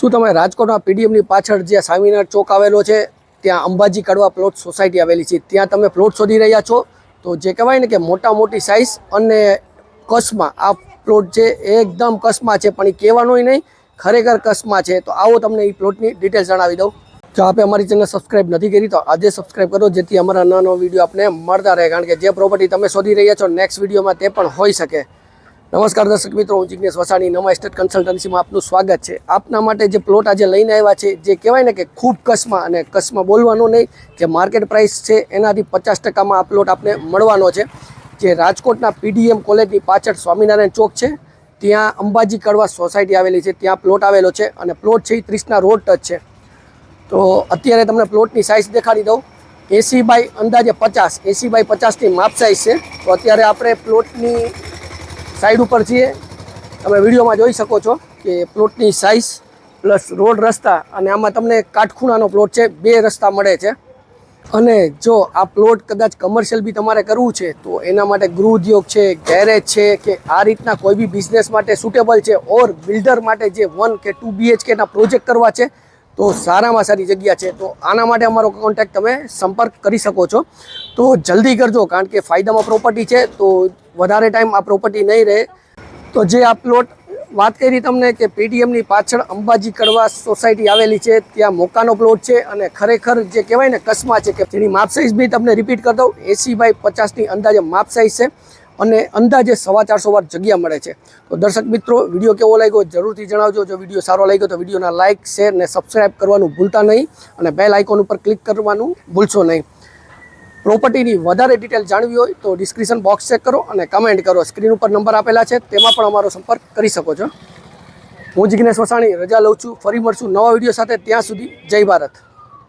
શું તમે રાજકોટમાં પીડીએમની પાછળ જે સ્વામિનારાયણ ચોક આવેલો છે, ત્યાં અંબાજી કડવા પ્લોટ સોસાયટી આવેલી છે, ત્યાં તમે પ્લોટ શોધી રહ્યા છો? તો જે કહેવાય ને કે મોટા મોટી સાઇઝ અને કસમાં આ પ્લોટ છે એકદમ કસમાં છે, પણ એ કહેવાનોય નહીં, ખરેખર કસમાં છે. તો આવો તમને એ પ્લોટની ડિટેલ્સ જણાવી દઉં. જો આપે અમારી ચેનલ સબસ્ક્રાઇબ નથી કરી, તો આજે સબસ્ક્રાઇબ કરો, જેથી અમારા નવા વીડિયો આપને મળતા રહે. કારણ કે જે પ્રોપર્ટી તમે શોધી રહ્યા છો નેક્સ્ટ વિડીયોમાં તે પણ હોઈ શકે. નમસ્કાર દર્શક મિત્રો, હું જિજ્ઞેશ વસાણી નવા સ્ટેટ કન્સલ્ટન્સીમાં આપનું સ્વાગત છે. આપના માટે જે પ્લોટ આજે લઈને આવ્યા છે, જે કહેવાય ને કે ખૂબ કસમાં અને કસમાં બોલવાનું નહીં, જે માર્કેટ પ્રાઇસ છે, એનાથી પચાસ ટકામાં આ પ્લોટ આપને મળવાનો છે. જે રાજકોટના પીડીએમ કોલેજની પાછળ સ્વામિનારાયણ ચોક છે, ત્યાં અંબાજી કડવા સોસાયટી આવેલી છે, ત્યાં પ્લોટ આવેલો છે અને પ્લોટ છે એ ત્રીસના રોડ ટચ છે. તો અત્યારે તમને પ્લોટની સાઇઝ દેખાડી દઉં. એસી બાય અંદાજે પચાસ એસી બાય પચાસની માપ સાઇઝ છે. તો અત્યારે આપણે પ્લોટની સાઈડ ઉપર છીએ. તમે વિડીયોમાં જોઈ શકો છો કે પ્લોટની સાઇઝ પ્લસ રોડ રસ્તા અને આમાં તમને કાટખૂણાનો પ્લોટ છે. બે રસ્તા મળે છે. અને જો આ પ્લોટ કદાચ કમર્શિયલ બી તમારે કરવું છે, તો એના માટે ગૃહ ઉદ્યોગ છે ગેરેજ છે કે આ રીતના કોઈ બી બિઝનેસ માટે સુટેબલ છે ઓર બિલ્ડર માટે જે વન કે ટુ બીએચકેના પ્રોજેક્ટ કરવા છે તો સારામાં સારી જગ્યા છે. તો આના માટે અમારો કોન્ટેક્ટ તમે સંપર્ક કરી શકો છો. તો જલ્દી કરજો, કારણ કે ફાયદામાં પ્રોપર્ટી છે, તો વધારે ટાઈમ આ પ્રોપર્ટી નહીં રહે. તો જે આ પ્લોટ વાત કરી તમને કે પેટીએમની પાછળ અંબાજી કડવા સોસાયટી આવેલી છે, ત્યાં મોકાનો પ્લોટ છે અને ખરેખર જે કહેવાય ને, કસમા છે કે જેની માપ સાઇઝ બી તમને રિપીટ કરી દઉં એસી બાય પચાસની અંદાજે માપ સાઇઝ છે. અને અંદાજે સવા ચારસો વાર જગ્યા મળે છે. તો દર્શક મિત્રો, વીડિયો કેવો લાગ્યો જરૂરથી જણાવજો. જો વીડિયો સારો લાગ્યો તો વિડીયોના લાઇક, શેર ને સબસ્ક્રાઇબ કરવાનું ભૂલતા નહીં અને બેલ આઇકોન ઉપર ક્લિક કરવાનું ભૂલશો નહીં. પ્રોપર્ટીની વધારે ડિટેલ જાણવી હોય તો ડિસ્ક્રિપ્શન બોક્સ ચેક કરો અને કમેન્ટ કરો. સ્ક્રીન ઉપર નંબર આપેલા છે, તેમાં પણ અમારો સંપર્ક કરી શકો છો. હું જિજ્ઞેશ વસાણી, રજા લઉં છું. ફરી મળશું નવા વીડિયો સાથે. ત્યાં સુધી જય ભારત.